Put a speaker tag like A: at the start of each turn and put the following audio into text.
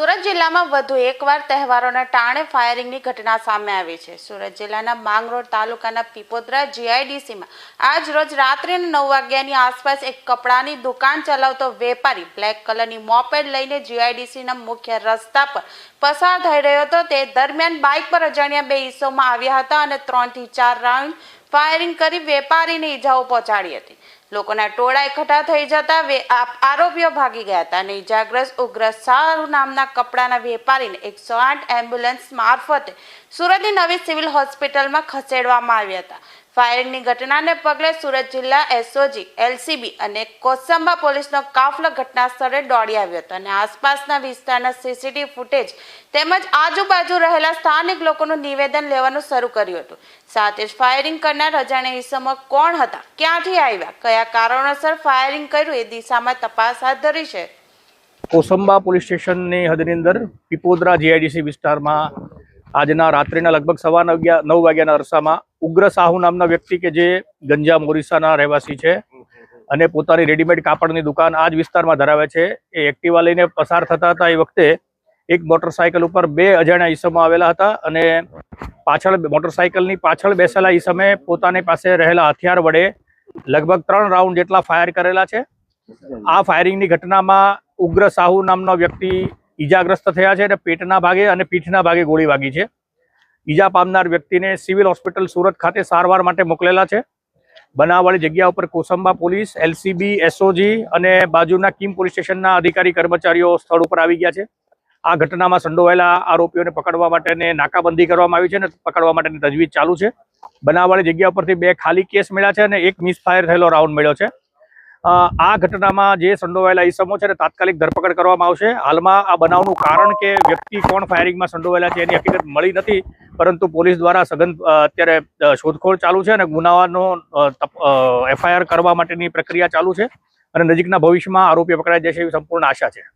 A: જિલ્લામાં વધુ એકવાર તહેવારોના ટાણે ફાયરિંગની ઘટના સામે આવી છે. સુરત જિલ્લાના માંગરોળ તાલુકાના પીપોદરા જીઆઈડીસીમાં આજ રોજ રાત્રે નવ વાગ્યાની આસપાસ એક કપડાની દુકાન ચલાવતો વેપારી બ્લેક કલરની મોપેડ લઈને જીઆઈડીસીના મુખ્ય રસ્તા પર પસાર થઈ રહ્યો હતો. તે દરમિયાન બાઇક પર અજાણ્યા બે હિસ્સોમાં આવ્યા હતા અને ત્રણથી ચાર રાઉન્ડ ફાયરિંગ કરી વેપારીને ઈજાઓ પહોંચાડી હતી. લોકોના ટોળા એકઠા થઈ જતા આરોપીઓ ભાગી ગયા હતા અને ઇજાગ્રસ્ત ઉગ્ર સારુ નામના કપડાના વેપારીને એકસો આઠ એમ્બ્યુલન્સ મારફતે સુરતની નવી સિવિલ હોસ્પિટલમાં ખસેડવામાં આવ્યા હતા. ફાયરિંગની ઘટનાને પગલે સુરત જિલ્લા એસઓજી એલસીબી અને કોસંબા પોલીસનો કાફલો ઘટના સ્થળે દોડી આવ્યો હતો અને આસપાસના વિસ્તારના સીસીટીવી ફૂટેજ તેમજ આજુબાજુ રહેલા સ્થાનિક લોકોનું નિવેદન લેવાનું શરૂ કર્યું હતું. સાથે જ ફાયરિંગ કરનાર અજાણ્યા ઈસમો કોણ હતા, ક્યાંથી આવ્યા, કયા કારણોસર ફાયરિંગ કર્યું એ દિશામાં તપાસ હાથ ધરી છે.
B: કોસંબા પોલીસ સ્ટેશનની હદની અંદર પીપોદરા જીઆઈડીસી વિસ્તારમાં આજના રાત્રિના લગભગ સવા અગિયાર નવ વાગ્યાના અરસામાં ઉગ્ર સાહુ નામના વ્યક્તિ કે જે ગંજા ઓરિસ્સાના રહેવાસી છે અને પોતાની રેડીમેડ કાપડની દુકાન આ જ વિસ્તારમાં ધરાવે છે, એ એક્ટિવા લઈને પસાર થતા હતા એ વખતે એક મોટરસાયકલ ઉપર બે અજાણ્યા ઈસમો આવેલા હતા અને પાછળ મોટરસાયકલની પાછળ બેસેલા ઈસમે પોતાની પાસે રહેલા હથિયાર વડે લગભગ ત્રણ રાઉન્ડ જેટલા ફાયર કરેલા છે. આ ફાયરિંગની ઘટનામાં ઉગ્ર સાહુ નામનો વ્યક્તિ ઈજાગ્રસ્ત થયા છે અને પેટના ભાગે અને પીઠના ભાગે ગોળી વાગી છે. ઈજા પામનાર વ્યક્તિને સિવિલ હોસ્પિટલ સુરત ખાતે સારવાર માટે મોકલેલા છે. બનાવવાળી જગ્યા ઉપર કોસંબા પોલીસ, એલસીબી, એસઓજી અને બાજુના કિમ પોલીસ સ્ટેશનના અધિકારી, કર્મચારીઓ સ્થળ ઉપર આવી ગયા છે. આ ઘટનામાં સંડોવાયેલા આરોપીઓને પકડવા માટેને નાકાબંધી કરવામાં આવી છે અને પકડવા માટેની તજવીજ ચાલુ છે. બનાવવાળી જગ્યા ઉપરથી બે ખાલી કેસ મળ્યા છે અને એક મિસફાયર થયેલો રાઉન્ડ મળ્યો છે. આ ઘટનામાં જે સંડોવાયેલા ઈસમો છે તાત્કાલિક ધરપકડ કરવામાં આવશે. હાલમાં આ બનાવનું કારણ કે વ્યક્તિ કોણ ફાયરિંગમાં સંડોવાયેલા છે એની હકીકત મળી નથી, પરંતુ પોલીસ દ્વારા સઘન અત્યારે શોધખોળ ચાલુ છે અને ગુનાનો એફઆઈઆર કરવા માટેની પ્રક્રિયા ચાલુ છે અને નજીકના ભવિષ્યમાં આરોપી પકડાઈ જશે એવી સંપૂર્ણ આશા છે.